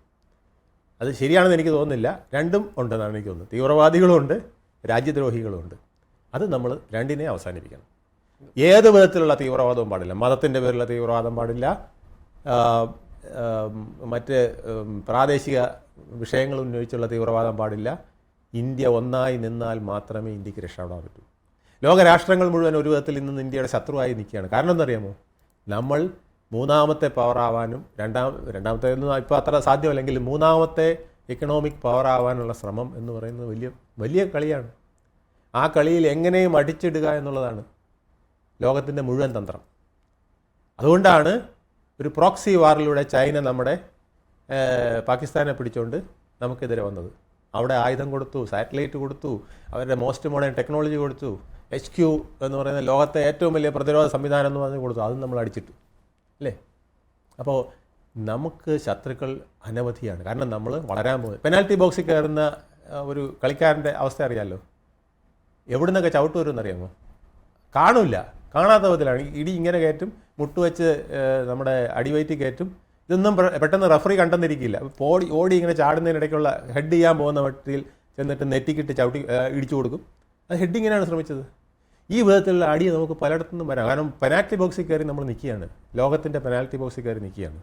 Speaker 2: അത് ശരിയാണെന്ന് എനിക്ക് തോന്നുന്നില്ല. രണ്ടും ഉണ്ടെന്നാണ് എനിക്ക് തോന്നുന്നത്. തീവ്രവാദികളുമുണ്ട് രാജ്യദ്രോഹികളുമുണ്ട്. അത് നമ്മൾ രണ്ടിനെ അവസാനിപ്പിക്കണം. ഏത് വിധത്തിലുള്ള തീവ്രവാദവും പാടില്ല. മതത്തിന്റെ പേരിലുള്ള തീവ്രവാദം പാടില്ല. മറ്റ് പ്രാദേശിക വിഷയങ്ങൾ ഉന്നയിച്ചുള്ള തീവ്രവാദം പാടില്ല. ഇന്ത്യ ഒന്നായി നിന്നാൽ മാത്രമേ ഇന്ത്യയ്ക്ക് രക്ഷപ്പെടാൻ പറ്റൂ. ലോകരാഷ്ട്രങ്ങൾ മുഴുവൻ ഒരു വിധത്തിൽ ഇന്ന് ഇന്ത്യയുടെ ശത്രുവായി നിൽക്കുകയാണ്. കാരണം എന്തറിയാമോ നമ്മൾ മൂന്നാമത്തെ പവർ ആവാനും രണ്ടാം രണ്ടാമത്തെ ഒന്നും ഇപ്പോൾ അത്ര സാധ്യമല്ലെങ്കിൽ മൂന്നാമത്തെ എക്കണോമിക് പവർ ആവാനുള്ള ശ്രമം എന്ന് പറയുന്നത് വലിയ വലിയ കളിയാണ്. ആ കളിയിൽ എങ്ങനെയും അടിച്ചിടുക എന്നുള്ളതാണ് ലോകത്തിന്റെ മുഴുവൻ തന്ത്രം. അതുകൊണ്ടാണ് ഒരു പ്രോക്സി വാറിലൂടെ ചൈന നമ്മുടെ പാകിസ്ഥാനെ പിടിച്ചുകൊണ്ട് നമുക്കെതിരെ വന്നത്. അവിടെ ആയുധം കൊടുത്തു സാറ്റലൈറ്റ് കൊടുത്തു അവരുടെ മോസ്റ്റ് മോഡേൺ ടെക്നോളജി കൊടുത്തു എച്ച് ക്യു എന്ന് പറയുന്ന ലോകത്തെ ഏറ്റവും വലിയ പ്രതിരോധ സംവിധാനം എന്ന് പറഞ്ഞ് കൊടുത്തു. അതും നമ്മൾ അടിച്ചിട്ടു. അല്ലേ? അപ്പോൾ നമുക്ക് ശത്രുക്കൾ അനവധിയാണ്. കാരണം നമ്മൾ വളരാൻ പോകുന്നത്. പെനാൽറ്റി ബോക്സിൽ കയറുന്ന ഒരു കളിക്കാരന്റെ അവസ്ഥ അറിയാമല്ലോ എവിടുന്നൊക്കെ ചവിട്ട് വരുമെന്നറിയാമോ? കാണില്ല. കാണാത്ത വിധത്തിലാണ്. ഇടി ഇങ്ങനെ കയറ്റും മുട്ടുവെച്ച് നമ്മുടെ അടിവയറ്റി കയറ്റും. ഇതൊന്നും പെട്ടെന്ന് റഫറി കണ്ടെന്നിരിക്കില്ല. ഓടി ഓടി ഇങ്ങനെ ചാടുന്നതിനിടയ്ക്കുള്ള ഹെഡ് ചെയ്യാൻ പോകുന്ന വട്ടിയിൽ ചെന്നിട്ട് നെറ്റിക്കിട്ട് ചവിട്ടി ഇടിച്ചു കൊടുക്കും. അത് ഹെഡിങ്ങിനാണ് ശ്രമിച്ചത്. ഈ വിധത്തിലുള്ള അടി നമുക്ക് പലയിടത്തുനിന്നും വരാം. കാരണം പെനാൽറ്റി ബോക്സിൽ കയറി നമ്മൾ നിൽക്കുകയാണ്. ലോകത്തിന്റെ പെനാൽറ്റി ബോക്സിൽ കയറി നിൽക്കുകയാണ്.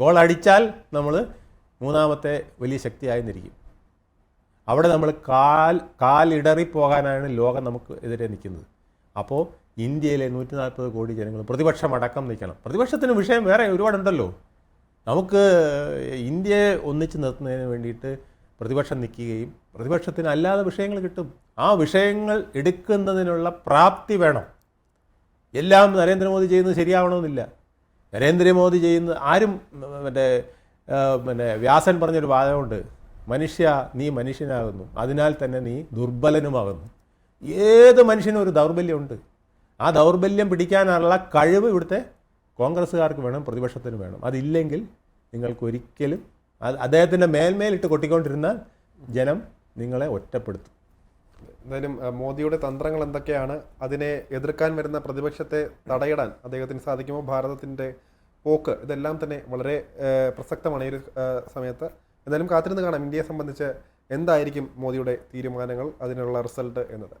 Speaker 2: ഗോൾ അടിച്ചാൽ നമ്മൾ മൂന്നാമത്തെ വലിയ ശക്തിയായിരുന്നിരിക്കും അവിടെ നമ്മൾ കാൽ കാലിടറി പോകാനാണ് ലോകം നമുക്ക് എതിരെ നിൽക്കുന്നത്. അപ്പോൾ ഇന്ത്യയിലെ നൂറ്റി നാൽപ്പത് കോടി ജനങ്ങൾ പ്രതിപക്ഷം അടക്കം നിൽക്കണം. പ്രതിപക്ഷത്തിന് വിഷയം വേറെ ഒരുപാടുണ്ടല്ലോ. നമുക്ക് ഇന്ത്യയെ ഒന്നിച്ച് നിർത്തുന്നതിന് വേണ്ടിയിട്ട് പ്രതിപക്ഷം നിൽക്കുകയും പ്രതിപക്ഷത്തിന് അല്ലാതെ വിഷയങ്ങൾ കിട്ടും. ആ വിഷയങ്ങൾ എടുക്കുന്നതിനുള്ള പ്രാപ്തി വേണം. എല്ലാം നരേന്ദ്രമോദി ചെയ്യുന്നത് ശരിയാവണമെന്നില്ല. നരേന്ദ്രമോദി ചെയ്യുന്നത് ആരും മറ്റേ പിന്നെ വ്യാസൻ പറഞ്ഞൊരു വാദമുണ്ട്. മനുഷ്യ നീ മനുഷ്യനാകുന്നു. അതിനാൽ തന്നെ നീ ദുർബലനുമാകുന്നു. ഏത് മനുഷ്യനും ഒരു ദൗർബല്യമുണ്ട്. ആ ദൗർബല്യം പിടിക്കാനുള്ള കഴിവ് ഇവിടുത്തെ കോൺഗ്രസ്സുകാർക്ക് വേണം പ്രതിപക്ഷത്തിന് വേണം. അതില്ലെങ്കിൽ നിങ്ങൾക്ക് ഒരിക്കലും അത് അദ്ദേഹത്തിന്റെ മേൽമേലിട്ട് കൊട്ടിക്കൊണ്ടിരുന്ന ജനം നിങ്ങളെ ഒറ്റപ്പെടുത്തും.
Speaker 1: എന്തായാലും മോദിയുടെ തന്ത്രങ്ങൾ എന്തൊക്കെയാണ്? അതിനെ എതിർക്കാൻ വരുന്ന പ്രതിപക്ഷത്തെ തടയിടാൻ അദ്ദേഹത്തിന് സാധിക്കുമോ? ഭാരതത്തിന്റെ പോക്ക് ഇതെല്ലാം തന്നെ വളരെ പ്രസക്തമാണ് ഈ ഒരു സമയത്ത്. എന്തായാലും കാത്തിരുന്ന് കാണാം. ഇന്ത്യയെ സംബന്ധിച്ച് എന്തായിരിക്കും മോദിയുടെ തീരുമാനങ്ങൾ അതിനുള്ള റിസൾട്ട് എന്നത്.